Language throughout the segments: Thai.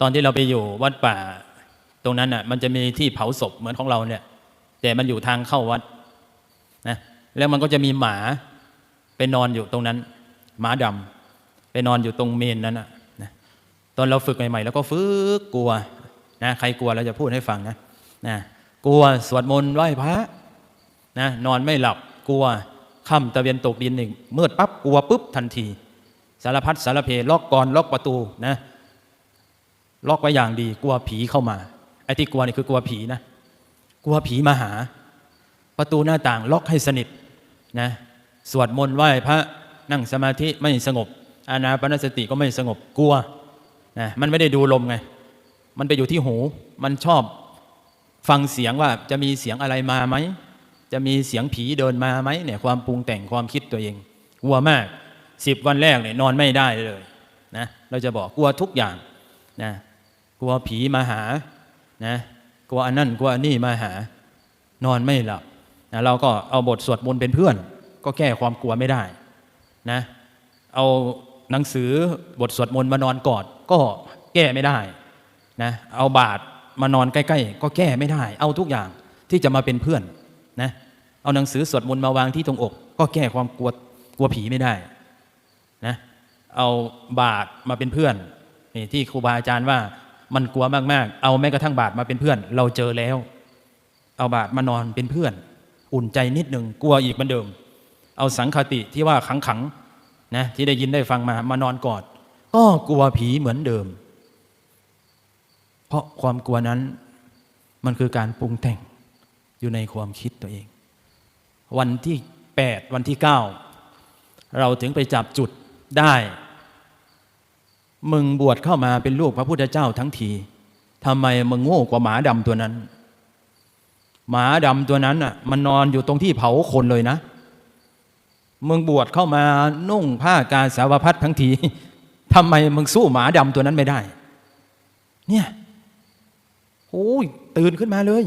ตอนที่เราไปอยู่วัดป่าตรงนั้นอะ มันจะมีที่เผาศพเหมือนของเราเนี่ย แต่มันอยู่ทางเข้าวัดนะแล้วมันก็จะมีหมาไปนอนอยู่ตรงนั้น หมาดำไปนอนอยู่ตรงเมนนั้นอะนะตอนเราฝึกใหม่ๆแล้วก็ฝึกกลัวนะใครกลัวเราจะพูดให้ฟังนะนะกลัวสวดมนต์ไหว้พระนะนอนไม่หลับกลัวค่ำตะเวียนตกดินหนึ่งมืดปั๊บกลัวปุ๊บทันที สารพัดสารเพล็อกกรล็อกประตูนะ ล็อกไว้อย่างดี กลัวผีเข้ามาไอ้ที่กลัวนี่คือกลัวผีนะกลัวผีมาหา ประตูหน้าต่างล็อกให้สนิทนะสวดมนต์ไหว้พระนั่งสมาธิไม่สงบ อานาปนสติก็ไม่สงบกลัวนะมันไม่ได้ดูลมไง มันไปอยู่ที่หู มันชอบฟังเสียงว่าจะมีเสียงอะไรมาไหม จะมีเสียงผีเดินมาไหมเนี่ยความปรุงแต่งความคิดตัวเองกลัวมากสิบวันแรกเนี่ยนอนไม่ได้เลยนะเราจะบอกกลัวทุกอย่างนะ กลัวผีมาหานะกลัวอันนั่นกลัวอันนี่มาหา นอนไม่หลับนะเราก็เอาบทสวดมนต์เป็นเพื่อน ก็แก้ความกลัวไม่ได้นะเอาหนังสือบทสวดมนต์มานอนกอดก็แก้ไม่ได้นะเอาบาทมานอนใกล้ๆ ก็แก้ไม่ได้ เอาทุกอย่างที่จะมาเป็นเพื่อนนะเอาหนังสือสวดมนต์มาวางที่ตรงอก ก็แก้ความกลัวกลัวผีไม่ได้นะเอาบาทมาเป็นเพื่อนนี่ที่ครูบาอาจารย์ว่า มันกลัวมากๆ เอาแม้กระทั่งบาทมาเป็นเพื่อน เราเจอแล้ว เอาบาทมานอนเป็นเพื่อน อุ่นใจนิดหนึ่งกลัวอีกเหมือนเดิม เอาสังคติที่ว่าขังขังๆนะที่ได้ยินได้ฟังมามานอนกอด ก็กลัวผีเหมือนเดิม เพราะความกลัวนั้นมันคือการปรุงแต่งอยู่ในความคิดตัวเอง วันที่ 8 วันที่ 9 เราถึงไปจับจุดได้ มึงบวชเข้ามาเป็นลูกพระพุทธเจ้าทั้งทีทำไมมึงโง่กว่าหมาดำตัวนั้น หมาดำตัวนั้นอะ มันนอนอยู่ตรงที่เผาคนเลยนะมึงบวชเข้ามานุ่งผ้ากาสาวพัดทั้งทีทำไมมึงสู้หมาดำตัวนั้นไม่ได้ เนี่ยโอ้ยตื่นขึ้นมาเลย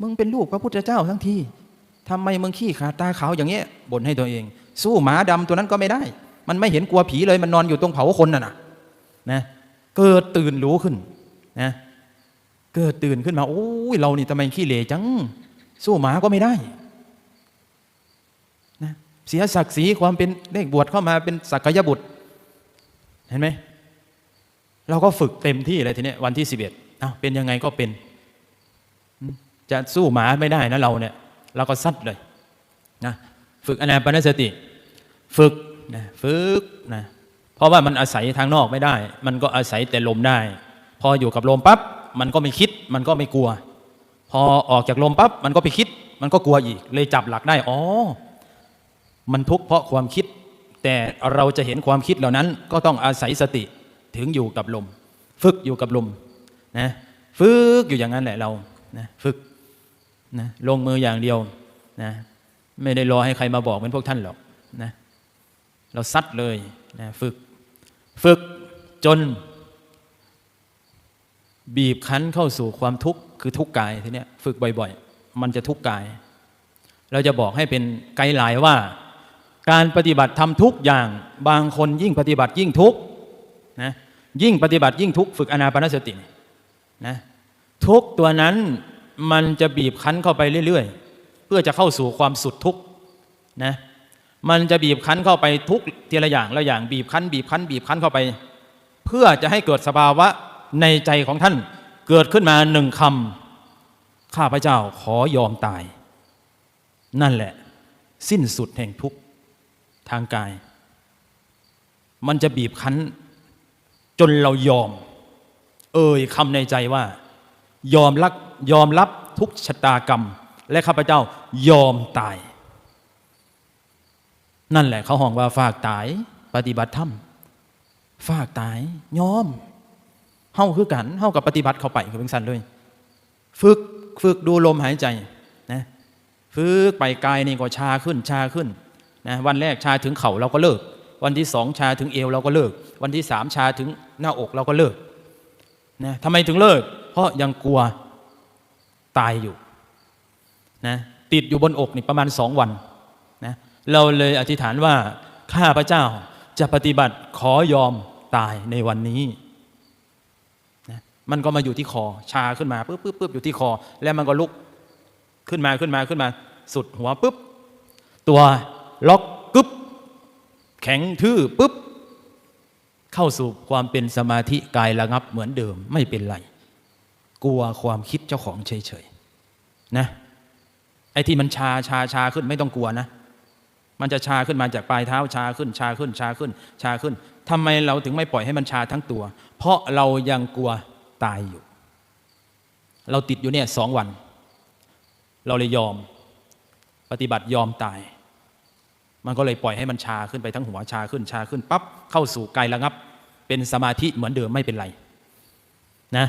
มึงเป็นลูกพระพุทธเจ้าทั้งทีทำไมมึงขี้ขาตาขาวอย่างเงี้ยบ่นให้ตัวเอง สู้หมาดำตัวนั้นก็ไม่ได้ มันไม่เห็นกลัวผีเลยมันนอนอยู่ตรงเผาคนน่ะนะ นะเกิดตื่นรู้ขึ้นนะเกิดตื่นขึ้นมาโอ้ยเรานี่ทำไมขี้เหร่จัง สู้หมาก็ไม่ได้นะเสียศักดิ์ศรีความเป็นเลขบวชเข้ามาเป็นสักยบุตร เห็นไหมเราก็ฝึกเต็มที่เลยทีนี้วันที่สิบเอ็ดเป็นยังไงก็เป็น จะสู้หมาไม่ได้นะเราเนี่ยเราก็ซัดเลยนะฝึกอนาปานสติ ฝึกนะฝึกนะ ราะว่ามันอาศัยทางนอกไม่ได้ มันก็อาศัยแต่ลมได้ พออยู่กับลมปั๊บมันก็ไม่คิด มันก็ไม่กลัว พอออกจากลมปั๊บมันก็ไปคิด มันก็กลัวอีก เลยจับหลักได้อ๋อมันทุกข์เพราะความคิด แต่เราจะเห็นความคิดเหล่านั้น ก็ต้องอาศัยสติถึงอยู่กับลม ฝึกอยู่กับลมนะฝึกอยู่อย่างนั้นแหละเรานะฝึกนะลงมืออย่างเดียวนะไม่ได้รอให้ใครมาบอกเหมือนพวกท่านหรอกนะเราซัดเลยนะฝึก ฝึกจน บีบคั้นเข้าสู่ความทุกข์คือทุกข์กายทีเนี้ยฝึกบ่อยๆ มันจะทุกข์กาย เราจะบอกให้เป็นไกด์ไลน์ว่า การปฏิบัติทำทุกอย่างบางคนยิ่งปฏิบัติยิ่งทุกข์นะยิ่งปฏิบัติยิ่งทุกข์ฝึกอนาปานสตินะทุกตัวนั้นมันจะบีบคั้นเข้าไปเรื่อย ๆ เพื่อจะเข้าสู่ความสุดทุกข์นะ มันจะบีบคั้นเข้าไปทุกทีละอย่างละอย่างบีบคั้นบีบคั้นบีบคั้นเข้าไป เพื่อจะให้เกิดสภาวะในใจของท่านเกิดขึ้นมาหนึ่งคำข้าพเจ้าขอยอมตาย นั่นแหละ สิ้นสุดแห่งทุกข์ทางกาย มันจะบีบคั้น จนเรายอม เอ่ยคำในใจว่า ยอมรับยอมรับทุกชะตากรรม และข้าพเจ้ายอมตาย นั่นแหละเขาห้องว่าฝากตาย ปฏิบัติธรรมฝากตายยอมเฮาคือกันเฮากับปฏิบัติเข้าไปคือเป็นสันเลยฝึกฝึกดูลมหายใจนะฝึกไปกายนี่ก็ชาขึ้นชาขึ้นนะวันแรกชาถึงเข่าเราก็เลิก วันที่สองชาถึงเอวเราก็เลิก วันที่สามชาถึงหน้าอกเราก็เลิกนะทำไมถึงเลิก เพราะยังกลัวตายอยู่นะติดอยู่บนอกนี่ประมาณสองวัน เราเลยอธิษฐานว่าข้าพระเจ้าจะปฏิบัติขอยอมตายในวันนี้นะมันก็มาอยู่ที่คอชาขึ้นมาปุ๊บปุ๊บปุ๊บอยู่ที่คอ แล้วมันก็ลุกขึ้นมาขึ้นมาขึ้นมา สุดหัวปุ๊บตัวล็อกกึ๊บแข็งทื่อปุ๊บเข้าสู่ความเป็นสมาธิกายระงับเหมือนเดิมไม่เป็นไร กลัวความคิดเจ้าของเฉยๆนะไอ้ที่มันชาชาชาขึ้นไม่ต้องกลัวนะ มันจะชาขึ้นมาจากปลายเท้าชาขึ้นชาขึ้นชาขึ้นชาขึ้นทำไมเราถึงไม่ปล่อยให้มันชาทั้งตัว เพราะเรายังกลัวตายอยู่ เราติดอยู่เนี่ยสองวัน เราเลยยอม ปฏิบัติยอมตาย มันก็เลยปล่อยให้มันชาขึ้นไปทั้งหัวชาขึ้นชาขึ้นปั๊บเข้าสู่กายระงับ เป็นสมาธิเหมือนเดิมไม่เป็นไรนะ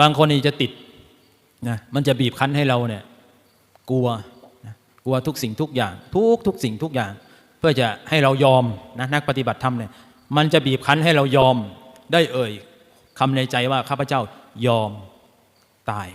บางคนนี่จะติดนะมันจะบีบคั้นให้เราเนี่ย กลัว กลัวทุกสิ่งทุกอย่าง ทุกทุกสิ่งทุกอย่าง เพื่อจะให้เรายอมนะนักปฏิบัติธรรมเนี่ยมันจะบีบคั้นให้เรายอมได้เอ่ยคำในใจว่าข้าพเจ้ายอมตาย